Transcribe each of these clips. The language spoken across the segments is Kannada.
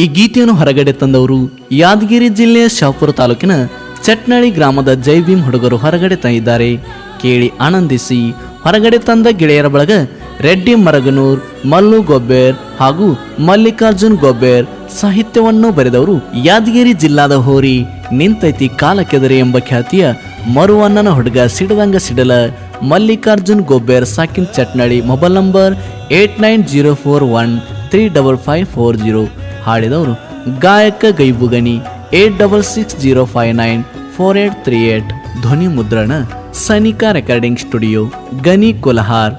ಈ ಗೀತೆಯನ್ನು ಹೊರಗಡೆ ತಂದವರು ಯಾದಗಿರಿ ಜಿಲ್ಲೆಯ ಶಾಪುರ ತಾಲೂಕಿನ ಚಟ್ನಳ್ಳಿ ಗ್ರಾಮದ ಜೈ ಭೀಮ್ ಹುಡುಗರು ಹೊರಗಡೆ ತಂದಿದ್ದಾರೆ. ಕೇಳಿ ಆನಂದಿಸಿ ಹೊರಗಡೆ ತಂದ ಗೆಳೆಯರ ಬಳಗ ರೆಡ್ಡಿ ಮರಗನೂರ್, ಮಲ್ಲು ಗೊಬ್ಬೇರ್ ಹಾಗೂ ಮಲ್ಲಿಕಾರ್ಜುನ್ ಗೊಬ್ಬೇರ್ ಸಾಹಿತ್ಯವನ್ನು ಬರೆದವರು ಯಾದಗಿರಿ ಜಿಲ್ಲಾದ ಹೋರಿ, ನಿಂತೈತಿ ಕಾಲಕ್ಕೆದರೆ ಎಂಬ ಖ್ಯಾತಿಯ ಮರುವಣ್ಣನ ಹುಡುಗ ಸಿಡದಂಗ ಸಿಡಲ, Mallikarjun Gobber ಸಾಕಿನ್ Chatnalli mobile number eight nine zero four one three double five four zero. ಹಾಡಿದವರು ಗಾಯಕ ಗೈಬುಗನಿ eight double six zero five nine four eight three eight ಧ್ವನಿ ಮುದ್ರಣ ಸನಿಕಾ ರೆಕಾರ್ಡಿಂಗ್ ಸ್ಟುಡಿಯೋ ಗನಿ ಕೊಲಹಾರ್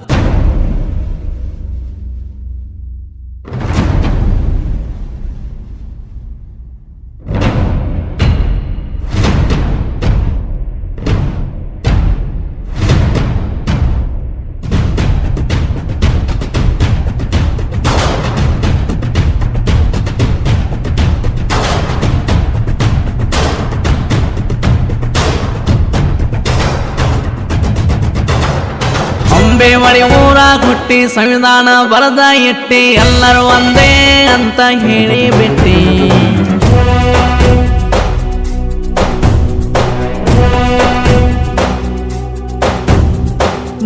ಹುಟ್ಟಿ ಸಂವಿಧಾನ ಬರದ ಇಟ್ಟಿ ಎಲ್ಲರೂ ಒಂದೇ ಅಂತ ಹೇಳಿ ಬಿಟ್ಟಿ.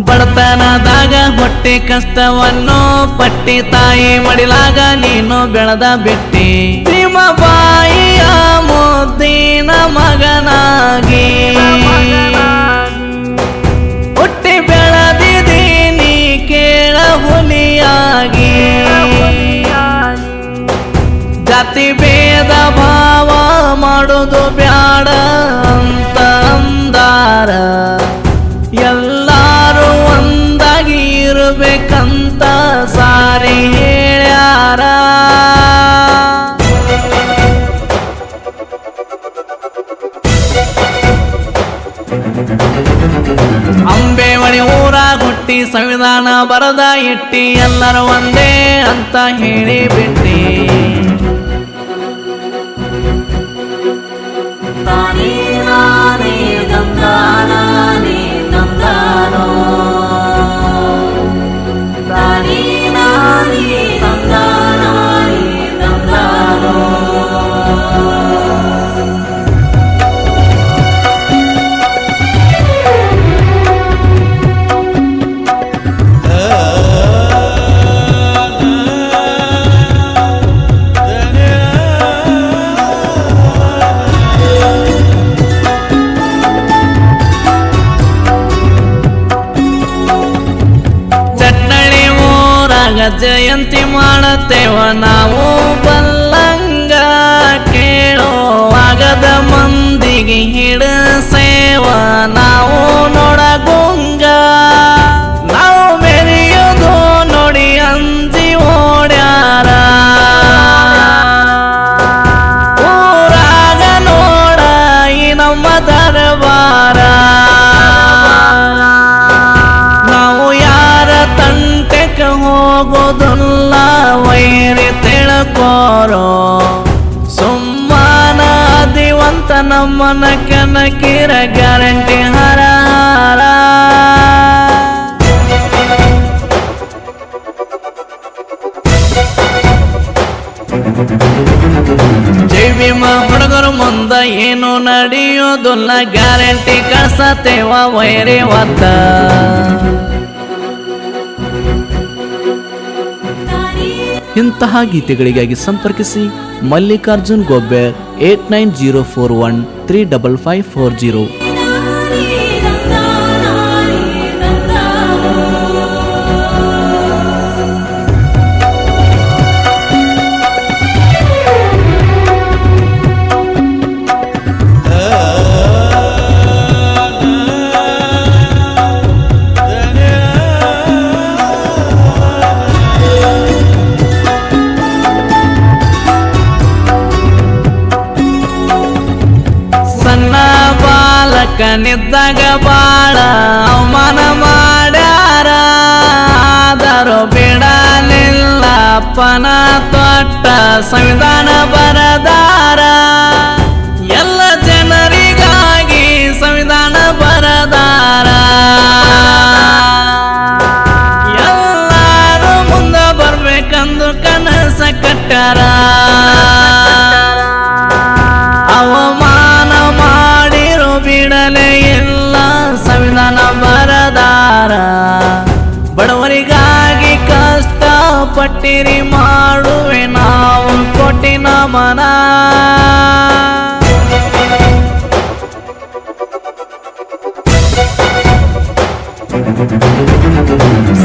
ಬಡತನದಾಗ ಹೊಟ್ಟೆ ಕಷ್ಟವನ್ನು ಪಟ್ಟಿ ತಾಯಿ ಮಡಿಲಾಗ ನೀನು ಬೆಳೆದ ಬಿಟ್ಟಿ. ನಿಮ್ಮ ಬಾಯಿಯ ಮುದ್ದಿನ ಮಗನಾಗಿ. ಜಾತಿ ಭೇದ ಭಾವ ಮಾಡೋದು ಬ್ಯಾಡ ಅಂತ ಅಂದಾರ ಎಲ್ಲಾರು ಒಂದಾಗಿ ಇರಬೇಕಂತ ಸಾರಿ ಹೇಳ್ಯಾರ. ಅಂಬೇವಳಿ ಊರ ಹುಟ್ಟಿ ಸಂವಿಧಾನ ಬರದ ಇಟ್ಟಿ ಎಲ್ಲರೂ ಒಂದೇ ಅಂತ ಹೇಳಿ ಬಿಟ್ಟಿ ಜಯಂತಿ ಮಾಡತ್ತೇವ ನಾವು ಬಲ್ಲಂಗ ಕೇಳೋವಾಗದ ಮಂದಿಗೆ ಹಿಡಸೇವ ನಾವು ನೋಡಗುಂಗ ತಿಳ್ಕೋರೋ ಸುಮ್ಮನ ದಿವಂತ ನಮ್ಮನ ಕನಕಿರ ಗ್ಯಾರಂಟಿ ಹರ ಹರ. ಜೈ ಭೀಮ ಹುಡುಗರು ಮುಂದ ಏನು ನಡೆಯೋದಿಲ್ಲ. ಗ್ಯಾರಂಟಿ ಕಳ್ಸತೇವ ವೈರಿ ಒತ್ತ ಇಂತಹ ಗೀತೆಗಳಿಗಾಗಿ ಸಂಪರ್ಕಿಸಿ Mallikarjun Gobbe eight nine zero four one three double five four zero. ಬಾಲಕನಿದ್ದಾಗ ಬಾಳ ಅವಮಾನ ಮಾಡ್ಯಾರ. ಆದರೂ ಬಿಡಲಿಲ್ಲ, ಅಪ್ಪನ ತೊಟ್ಟ ಸಂವಿಧಾನ ಬರದಾರ. ಎಲ್ಲ ಜನರಿಗಾಗಿ ಸಂವಿಧಾನ ಬರದಾರ. ಎಲ್ಲರೂ ಮುಂದೆ ಬರ್ಬೇಕಂದು ಕನಸ ಕಟ್ಟಾರ. ಕೊಟ್ಟಿರಿ ಮಾಡುವೆ ನಾವು ಕೊಟ್ಟಿನ ನಮನ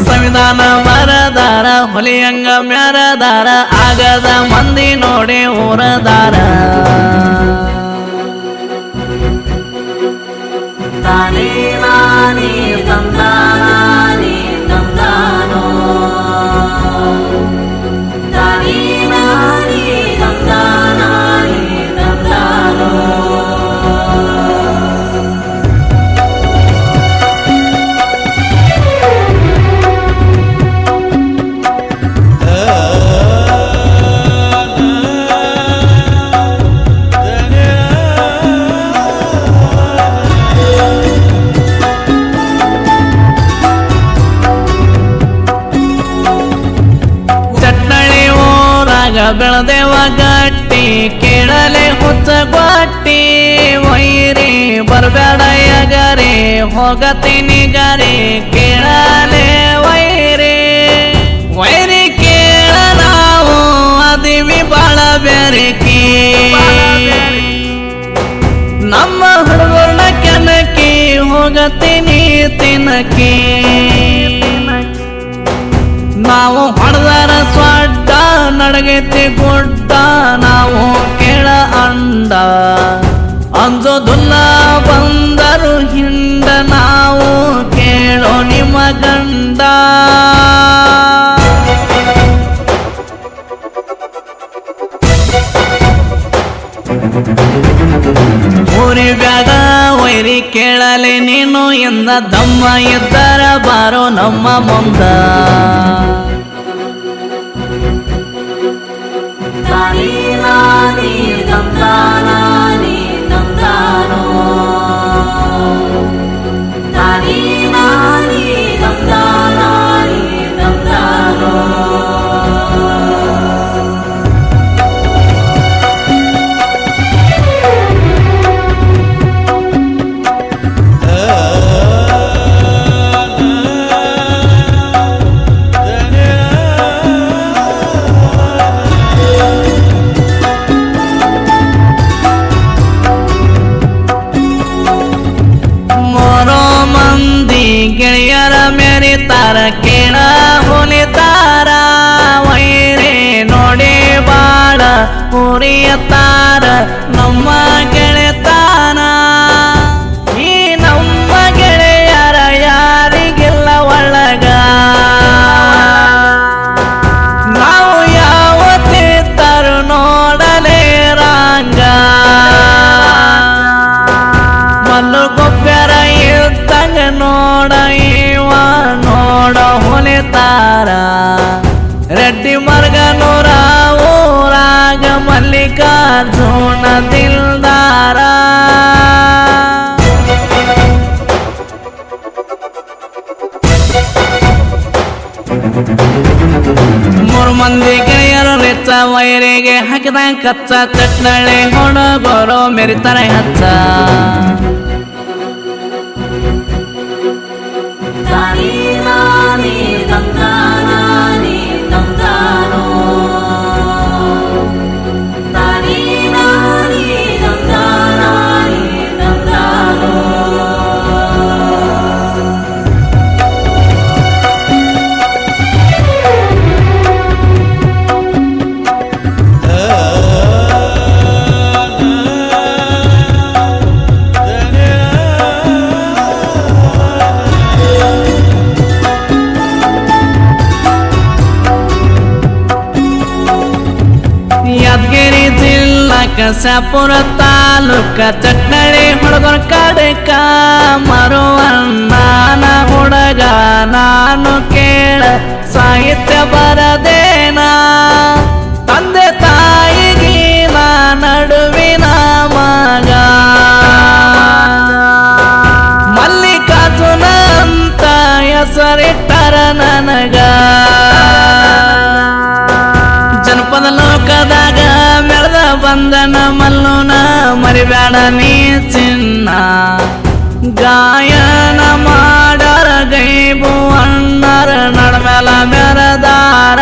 ಸಂವಿಧಾನ ಮರದಾರ ಹೊಲಿಯಂಗ ಮ್ಯಾರದಾರ ಆಗದ ಮಂದಿ ನೋಡಿ ಊರದಾರ. ತಾನೇ ಗಟ್ಟಿ ಕೇಳಲೆ ಹುಚ್ಚ ಗೊಟ್ಟಿ ವೈರಿ ಬರಬೇಡ ಯಗರೆ, ಹೋಗತೀನಿ ಗರೆ, ಕೇಳಲೆ ವೈರಿ. ವೈರಿ ಕೇಳ ನಾವು, ಅದಿವಿ ಬಾಳ ಬೆರಕಿ. ನಮ್ಮ ಹುಡುಗನ ಕೆನಕಿ, ಹೋಗತೀನಿ ತಿನ್ನಕಿ ನಾವು ಹೊಡೆದರ ಸ್ವಡ್ಡ ನಡಗೈತಿ ಗುಡ್ಡ ನಾವು ಕೇಳ ಅಂಡ ಅಂಜೋದುಲ್ಲ ಬಂದರು ಹಿಂಡ ನಾವು ಕೇಳೋ ನಿಮ್ಮ ಗಂಡ. ಊರಿಗಾದ ವೈರಿ ಕೇಳಲೆ ನೀನು ಎಂದ. ದಮ್ಮ ಇದ್ದರ ಬಾರೋ ನಮ್ಮ ಮುಂದ. ತಾನೇ ನಾನೇ ತಂದಾನೇ ಮೆರಿತಾರ ಕೇಳ ತಾರಾ ವೈರೆ ನೋಡಿ ಬಾಳ ಹುರಿಯ ನಮ್ಮ ವೈರಿಗೆ ಹಾಕಿದ ಹೊಣ ಬರೋ ಮೆರಿತಾರೆ ಹಚ್ಚ. ಕಸಾಪುರ ತಾಲೂಕ ಚಟ್ನಳ್ಳಿ ಹುಡುಗರ ಕಡೆಕ ಮರುವಣ್ಣನ ಹುಡುಗ ನಾನು ಕೇಳ ಸಾಹಿತ್ಯ ಬರದೇನ? ತಂದೆ ತಾಯಿಗೆ ನಡುವಿನ ಮಗ. ಮಲ್ಲಿಕಾರ್ಜುನ ಅಂತ ಹೆಸರಿಟ್ಟರ ನನಗ. ಎರಡನೇ ಚಿನ್ನ. ಗಾಯನ ಮಾಡರ ಗೈಬು ಅಣ್ಣರ ನಡ್ಮೆಲ ಬೆರದಾರ.